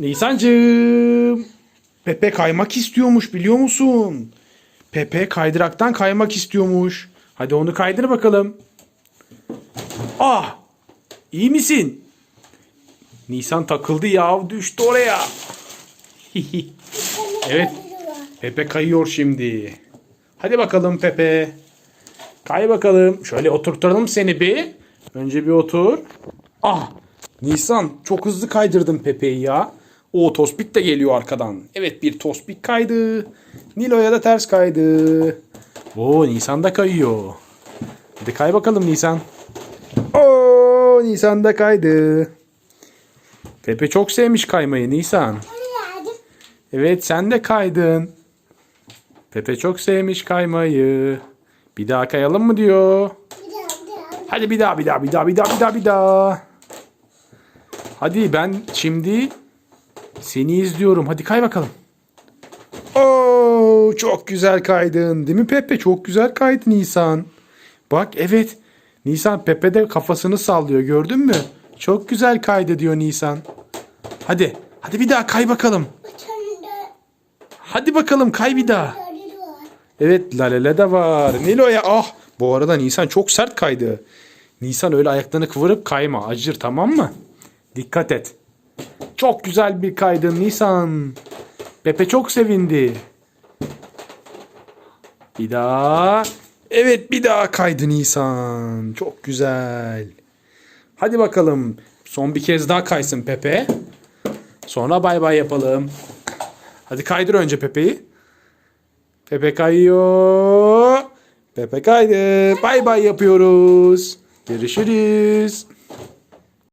Nisancığım. Pepe kaymak istiyormuş biliyor musun? Pepe kaydıraktan kaymak istiyormuş. Hadi onu kaydır bakalım. Ah! İyi misin? Nisan takıldı ya düştü oraya. evet. Pepe kayıyor şimdi. Hadi bakalım Pepe. Kay bakalım. Şöyle oturtalım seni bir. Önce bir otur. Ah! Nisan çok hızlı kaydırdın Pepe'yi ya. O tospik de geliyor arkadan. Evet bir tospik kaydı. Nilo'ya da ters kaydı. Oo Nisan da kayıyor. Hadi kay bakalım Nisan. Oo Nisan da kaydı. Pepe çok sevmiş kaymayı Nisan. Evet sen de kaydın. Pepe çok sevmiş kaymayı. Bir daha kayalım mı diyor. Hadi bir daha bir daha bir daha bir daha bir daha bir daha. Hadi ben şimdi seni izliyorum. Hadi kay bakalım. Oo çok güzel kaydın. Değil mi Pepe? Çok güzel kaydı Nisan. Bak evet. Nisan Pepe de kafasını sallıyor. Gördün mü? Çok güzel kaydı diyor Nisan. Hadi. Hadi bir daha kay bakalım. Hadi bakalım kay bir daha. Evet Lalele de var. Nilo'ya ah. Bu arada Nisan çok sert kaydı. Nisan öyle ayaklarını kıvırıp kayma. Acır tamam mı? Dikkat et. Çok güzel bir kaydın Nisan. Pepe çok sevindi. Bir daha. Evet bir daha kaydı Nisan. Çok güzel. Hadi bakalım. Son bir kez daha kaysın Pepe. Sonra bay bay yapalım. Hadi kaydır önce Pepe'yi. Pepe kayıyor. Pepe kaydı. Bay bay yapıyoruz. Görüşürüz.